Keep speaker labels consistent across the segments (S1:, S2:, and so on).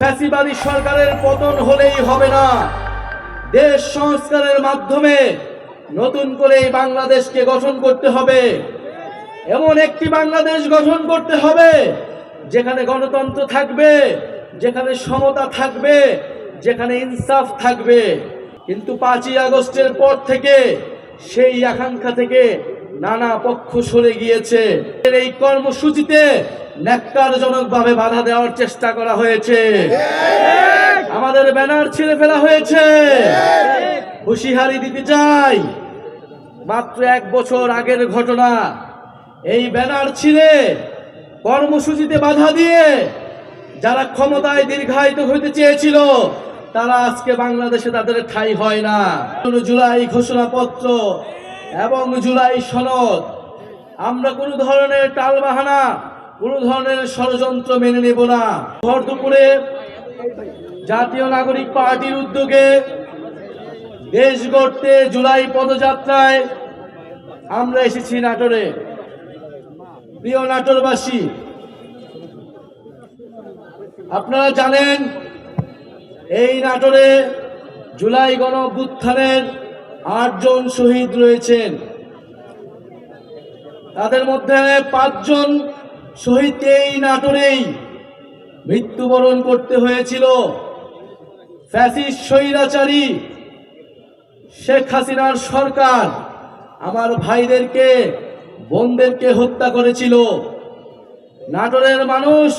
S1: ফ্যাসিবাদী সরকারের পতন হলেই হবে না। দেশ সংস্কারের মাধ্যমে নতুন করে এই বাংলাদেশকে গঠন করতে হবে। এমন একটি বাংলাদেশ গঠন করতে হবে, যেখানে গণতন্ত্র থাকবে, যেখানে সমতা থাকবে, যেখানে ইনসাফ থাকবে। কিন্তু পাঁচই আগস্টের পর থেকে সেই আকাঙ্ক্ষা থেকে নানা পক্ষ সরে গিয়েছে। এই কর্মসূচিতে ন্যাক্কারজনকভাবে বাধা দেওয়ার চেষ্টা করা হয়েছে। আমাদের ব্যানার ছিঁড়ে ফেলা হয়েছে। হুঁশিয়ারি দিতে চাই। মাত্র এক বছর আগের ঘটনা। এই ব্যানার ছিঁড়ে কর্মসূচিতে বাধা দিয়ে যারা ক্ষমতায় দীর্ঘায়িত হইতে চেয়েছিল তারা আজকে বাংলাদেশে তাদের ঠাই হয় না। জুলাই ঘোষণাপত্র এবং জুলাই সনদ। আমরা কোনো ধরনের টালবাহানা কোনো ধরনের ষড়যন্ত্র মেনে নেব না। ভর দুপুরে জাতীয় নাগরিক পার্টির উদ্যোগে দেশ গড়তে জুলাই পদযাত্রায় আমরা এসেছি নাটোরে। প্রিয় নাটোরবাসী, আপনারা জানেন, এই নাটোরে জুলাই গণ অভ্যুত্থানের আটজন শহীদ রয়েছেন। তাদের মধ্যে পাঁচজন শহীদকে এই নাটোরেই মৃত্যুবরণ করতে হয়েছিল ফ্যাসিস্ট স্বৈরাচারী শেখ হাসিনার সরকার। আমার ভাইদেরকে, বোনদেরকে হত্যা করেছিল। নাটোরের মানুষ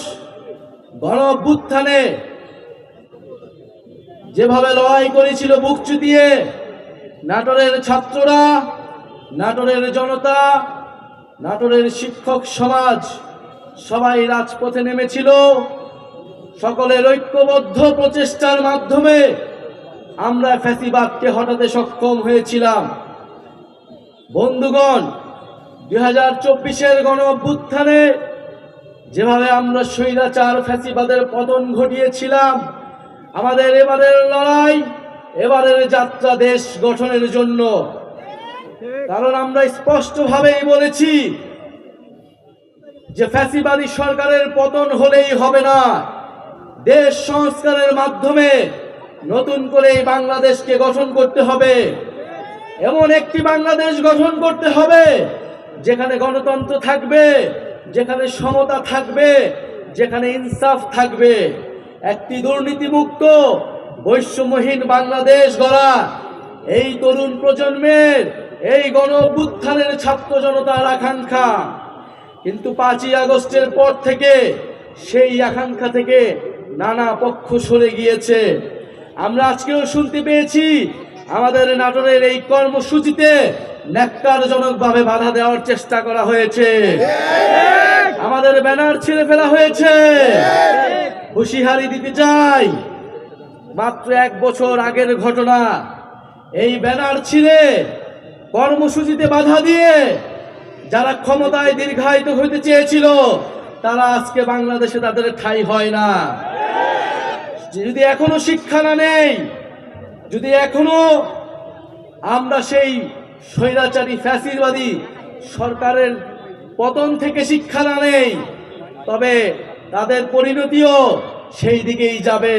S1: গণ অভ্যুত্থানে যেভাবে লড়াই করেছিল বুক চুতিয়ে, নাটোরের ছাত্ররা, নাটোরের জনতা, নাটোরের শিক্ষক সমাজ সবাই রাজপথে নেমেছিল। সকলের ঐক্যবদ্ধ প্রচেষ্টার মাধ্যমে আমরা ফ্যাসিবাদকে হটাতে সক্ষম হয়েছিলাম। বন্ধুগণ দুই হাজার চব্বিশের গণ অভ্যুত্থানে যেভাবে আমরা স্বৈরাচার ফ্যাসিবাদের পতন ঘটিয়েছিলাম, আমাদের এবারের লড়াই, এবারের যাত্রা দেশ গঠনের জন্য। কারণ আমরা স্পষ্টভাবেই বলেছি যে ফ্যাসিবাদী সরকারের পতন হলেই হবে না। দেশ সংস্কারের মাধ্যমে নতুন করে এই বাংলাদেশকে গঠন করতে হবে। এমন একটি বাংলাদেশ গঠন করতে হবে, যেখানে গণতন্ত্র থাকবে, যেখানে সমতা থাকবে, যেখানে ইনসাফ থাকবে। একটি দুর্নীতিমুক্ত, বৈষম্যহীন বাংলাদেশ গড়া এই তরুণ প্রজন্মের, এই গণ ছাত্র জনতার আকাঙ্ক্ষা। কিন্তু পাঁচই আগস্টের পর থেকে সেই আকাঙ্ক্ষা থেকে নানা পক্ষ সরে গিয়েছে। আমরা আজকেও শুনতে পেয়েছি, আমাদের নাটোরের এই কর্মসূচিতে ন্যাক্কারজনকভাবে বাধা দেওয়ার চেষ্টা করা হয়েছে। আমাদের ব্যানার ছিঁড়ে ফেলা হয়েছে। হুঁশিয়ারি দিতে চাই। মাত্র এক বছর আগের ঘটনা। এই ব্যানার ছিঁড়ে কর্মসূচিতে বাধা দিয়ে যারা ক্ষমতায় দীর্ঘায়িত হইতে চেয়েছিল, তারা আজকে বাংলাদেশে তাদের ঠাই হয় না। যদি এখনও শিক্ষা না নেই, যদি এখনও আমরা সেই স্বৈরাচারী, ফ্যাসিবাদী সরকারের পতন থেকে শিক্ষা না নেই, তবে তাদের পরিণতিও সেই দিকেই যাবে।